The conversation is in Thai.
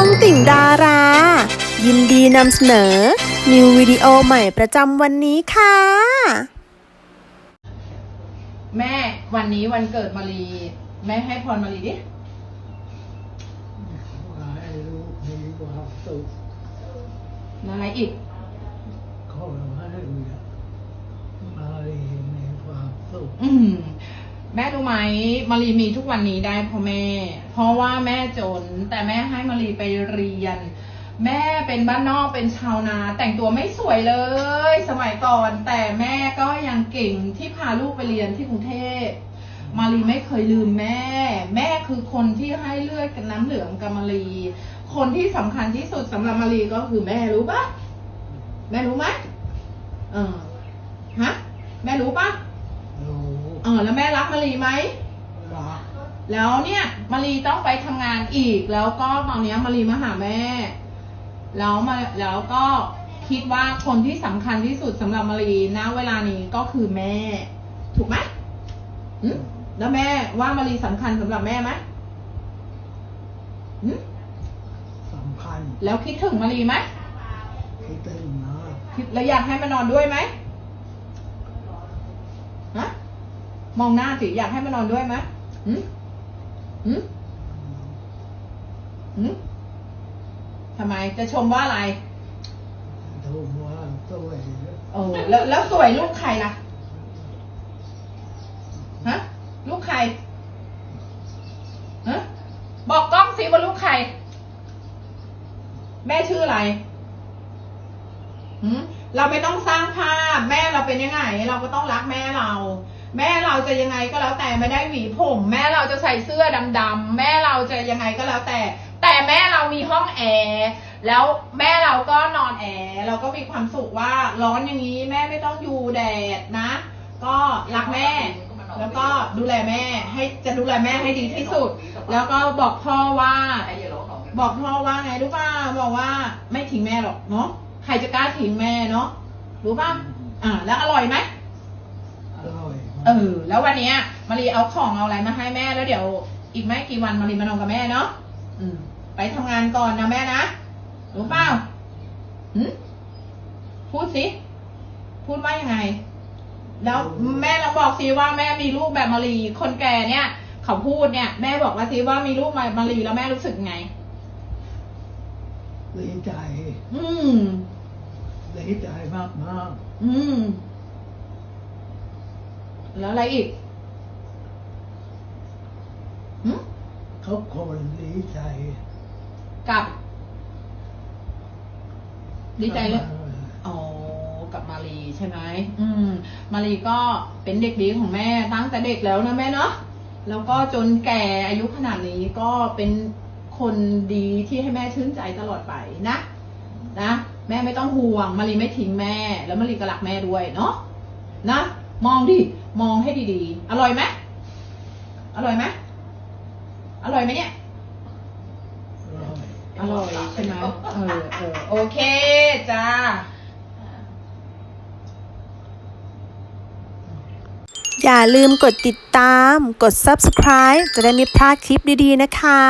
องติ่งดารา ยินดีนำเสนอ นิววิดีโอใหม่ประจำวันนี้ค่ะ แม่วันนี้วันเกิดมารีแม่ให้พรมารีดิขอให้ลูกมีความสุขอะไรอีก ขอให้มารีมีความสุข อืม แม่รู้ไหมมารีมีทุกวันนี้ได้เพราะแม่ เพราะว่าแม่จน แต่แม่ให้มารีไปเรียน แม่เป็นบ้านนอกเป็นชาวนา แต่งตัวไม่สวยเลย สมัยก่อน แต่แม่ก็ยังเก่งที่พาลูกไปเรียนที่กรุงเทพมารีไม่เคยลืมแม่ แม่คือคนที่ให้เลือดกับน้ำเหลืองกับมารีคนที่สำคัญที่สุดสำหรับมารีก็คือแม่รู้ปะแม่รู้ไหมเออฮะแม่รู้ปะ แล้วแม่รักมารีไหมรักแล้วเนี่ยมารีต้องไปทำงานอีก แล้วก็ตอนเนี้ยมารีมาหาแม่ แล้วมาแล้วก็คิดว่าคนที่สำคัญที่สุดสำหรับมารีณเวลานี้ก็คือแม่ ถูกไหมหึแล้วแม่ว่ามารีสำคัญสำหรับแม่ไหมหึสำคัญ แล้วคิดถึงมารีไหมคิดถึงมากคิดแล้วอยากให้มานอนด้วยไหมฮะ มองหน้าสิอยากให้มานอนด้วยไหมหึหึหืมทำไมจะชมว่าอะไรถูกว่าสวยโอ้แล้วแล้วสวยลูกใครล่ะฮะลูกใครฮะบอกกล้องสิว่าลูกใคร แม่ชื่ออะไรหืม เราไม่ต้องสร้างภาพแม่เราเป็นยังไง เราก็ต้องรักแม่เรา แม่เราจะยังไงก็แล้วแต่ไม่ได้หวีผม แม่เราจะใส่เสื้อดำๆแม่เราจะยังไงก็แล้วแต่ แต่แม่เรามีห้องแอร์แล้วแม่เราก็นอนแอร์เราก็มีความสุขว่าร้อนอย่างนี้แม่ไม่ต้องอยู่แดดนะ ก็รักแม่ แล้วก็ดูแลแม่ให้จะดูแลแม่ให้ดีที่สุด แล้วก็บอกพ่อว่า บอกพ่อว่าไงรู้ป่ะบอกว่าไม่ทิ้งแม่หรอกเนาะ ใครจะกล้าทิ้งแม่เนาะรู้ป่ะอ่า แล้วอร่อยไหมอร่อยเออ แล้ววันเนี้ยมารีเอาของเอาอะไรมาให้แม่แล้วเดี๋ยว อีกไม่กี่วันมารีมานอนกับแม่เนาะอืม ไปทำงานก่อนนะแม่นะรู้เปล่าหืมพูดสิพูดว่ายังไง แล้วแม่เราบอกสิว่าแม่มีลูกแบบมารีคนแก่เนี่ย เขาพูดเนี่ย แม่บอกว่าสิว่ามีลูกมามารีแล้วแม่รู้สึกไงดีใจ อืม ดีใจมากมากอืม แล้วอะไรอีกหืมๆเขาคนดีใจกับ ดีใจเลยมากอ๋อกับมารีใช่ไหมอืม มารีก็เป็นเด็กดีของแม่ตั้งแต่เด็กแล้วนะแม่เนาะแล้วก็จนแก่อายุขนาดนี้ก็เป็นคนดีที่ให้แม่ชื่นใจตลอดไปนะ นะ แม่ไม่ต้องห่วงมารีไม่ทิ้งแม่ แล้วมารีก็รักแม่ด้วยเนาะนะ มองดิมองให้ดีๆ อร่อยไหมอร่อยไหมอร่อยไหมเนี่ยอร่อยอร่อยใช่ไหมเออเออโอเคจ้าอย่าลืมกดติดตาม กด subscribe จะได้ไม่พลาดคลิปดี ๆ นะคะ